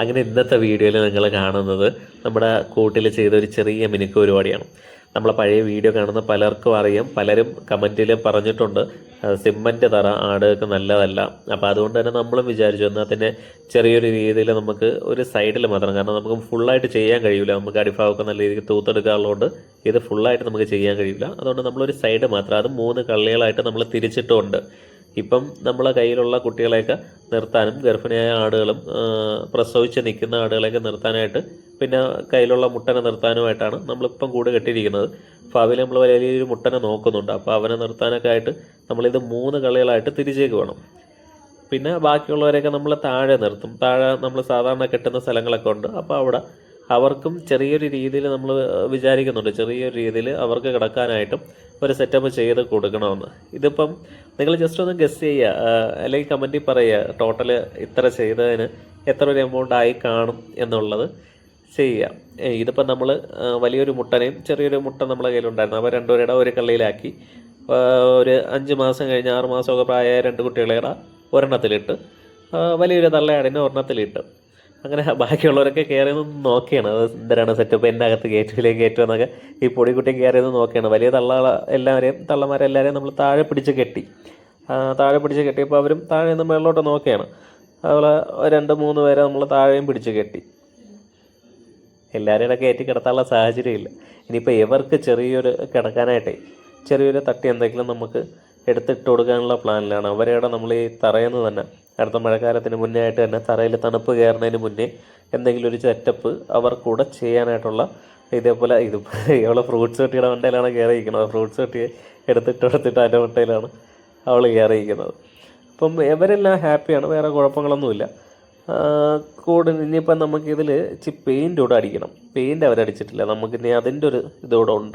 അങ്ങനെ ഇന്നത്തെ വീഡിയോയിൽ നിങ്ങൾ കാണുന്നത് നമ്മുടെ കൂട്ടിൽ ചെയ്ത ഒരു ചെറിയ മിനുക്ക് പരിപാടിയാണ് നമ്മളെ പഴയ വീഡിയോ കാണുന്ന പലർക്കും അറിയാം പലരും കമന്റിൽ പറഞ്ഞിട്ടുണ്ട് സിമ്മന്റ് തറ ആടുകൾക്ക് നല്ലതല്ല. അപ്പോൾ അതുകൊണ്ട് തന്നെ നമ്മളും വിചാരിച്ചു എന്നാൽ തന്നെ ചെറിയൊരു രീതിയിൽ നമുക്ക് ഒരു സൈഡിൽ മാത്രം കാരണം നമുക്ക് ഫുള്ളായിട്ട് ചെയ്യാൻ കഴിയില്ല നമുക്ക് അടിഭാഗമൊക്കെ നല്ല രീതിക്ക് തൂത്തെടുക്കാറുള്ളതുകൊണ്ട് ഇത് ഫുള്ളായിട്ട് നമുക്ക് ചെയ്യാൻ കഴിയില്ല അതുകൊണ്ട് നമ്മളൊരു സൈഡ് മാത്രം അത് മൂന്ന് കള്ളികളായിട്ട് നമ്മൾ തിരിച്ചിട്ടുമുണ്ട് ഇപ്പം നമ്മളെ കയ്യിലുള്ള കുട്ടികളെയൊക്കെ നിർത്താനും ഗർഭിണിയായ ആടുകളും പ്രസവിച്ച് നിൽക്കുന്ന ആടുകളെയൊക്കെ നിർത്താനായിട്ട് പിന്നെ കയ്യിലുള്ള മുട്ടനെ നിർത്താനുമായിട്ടാണ് നമ്മളിപ്പം കൂട് കെട്ടിയിരിക്കുന്നത്. ഭാവിയിൽ നമ്മൾ വലിയൊരു മുട്ടനെ നോക്കുന്നുണ്ട്. അപ്പോൾ അവനെ നിർത്താനൊക്കെ ആയിട്ട് നമ്മളിത് മൂന്ന് കളികളായിട്ട് തിരിച്ചേക്ക് വേണം. പിന്നെ ബാക്കിയുള്ളവരെയൊക്കെ നമ്മൾ താഴെ നിർത്തും. താഴെ നമ്മൾ സാധാരണ കെട്ടുന്ന സ്ഥലങ്ങളൊക്കെ ഉണ്ട്. അപ്പോൾ അവിടെ അവർക്കും ചെറിയൊരു രീതിയിൽ നമ്മൾ വിചാരിക്കുന്നുണ്ട്. ചെറിയൊരു രീതിയിൽ അവർക്ക് കിടക്കാനായിട്ടും ഒരു സെറ്റപ്പ് ചെയ്ത് കൊടുക്കണമെന്ന്. ഇതിപ്പം നിങ്ങൾ ജസ്റ്റ് ഒന്ന് ഗസ് ചെയ്യുക. അല്ലെങ്കിൽ കമന്റിൽ പറയുക ടോട്ടൽ ഇത്ര ചെയ്തതിന് എത്ര ഒരു എമൗണ്ട് ആയി കാണും എന്നുള്ളത് ചെയ്യുക. ഇതിപ്പം നമ്മൾ വലിയൊരു മുട്ടനെയും ചെറിയൊരു മുട്ട നമ്മളെ കയ്യിലുണ്ടായിരുന്നു. അവ രണ്ടുപേരുടെ ഒരു കള്ളിയിലാക്കി. ഒരു അഞ്ച് മാസം കഴിഞ്ഞ് ആറ് മാസമൊക്കെ പ്രായമായ രണ്ട് കുട്ടികളെയുടെ ഒരെണ്ണത്തിലിട്ട്. വലിയൊരു തള്ളയാടിനെ ഒരെണ്ണത്തിലിട്ട്. അങ്ങനെ ബാക്കിയുള്ളവരൊക്കെ കയറി നിന്ന് നോക്കിയാണ്. അത് എന്തരാണ് സെറ്റപ്പ് എന്റെ അകത്ത് കയറ്റിലേക്ക് കയറ്റുമെന്നൊക്കെ ഈ പൊടിക്കുട്ടി കയറി നിന്ന് നോക്കിയാണ്. വലിയ തള്ള എല്ലാവരെയും തള്ളമാരെല്ലാവരെയും നമ്മൾ താഴെ പിടിച്ച് കെട്ടി. താഴെ പിടിച്ച് കെട്ടിയപ്പോൾ അവരും താഴെ നിന്ന് മേളിലോട്ട് നോക്കിയാണ്. അതുപോലെ രണ്ട് മൂന്ന് പേരെ നമ്മൾ താഴെയും പിടിച്ച് കെട്ടി. എല്ലാവരും കൂടെ കയറ്റി കിടത്താനുള്ള സാഹചര്യമില്ല ഇനിയിപ്പോൾ ഇവർക്ക് ചെറിയൊരു കിടക്കാനായിട്ടേ ചെറിയൊരു തട്ടി എന്തെങ്കിലും നമുക്ക് എടുത്തിട്ട് കൊടുക്കാനുള്ള പ്ലാനിലാണ് അവരെവിടെ നമ്മൾ ഈ തറയുന്നത് തന്നെ അടുത്ത മഴക്കാലത്തിന് മുന്നേ ആയിട്ട് തന്നെ തറയിൽ തണുപ്പ് കയറുന്നതിന് മുന്നേ എന്തെങ്കിലും ഒരു സെറ്റപ്പ് അവർ കൂടെ ചെയ്യാനായിട്ടുള്ള ഇതേപോലെ ഇത് ഇവളെ ഫ്രൂട്ട്സ് കെട്ടിയുടെ മണ്ടയിലാണ് കയറിയിരിക്കുന്നത്. ഫ്രൂട്ട്സ് കെട്ടി എടുത്തിട്ട് എടുത്തിട്ട് അതിന്റെ മണ്ടയിലാണ് അവൾ കയറിയിരിക്കുന്നത്. അപ്പം ഇവരെല്ലാം ഹാപ്പിയാണ് വേറെ കുഴപ്പങ്ങളൊന്നുമില്ല. കൂടെ ഇനിയിപ്പം നമുക്കിതിൽ ഇച്ചിരി പെയിന്റ് കൂടെ അടിക്കണം. പെയിന്റ് അവരടിച്ചിട്ടില്ല. നമുക്കിനി അതിന്റെ ഒരു ഇതുകൂടെ ഉണ്ട്.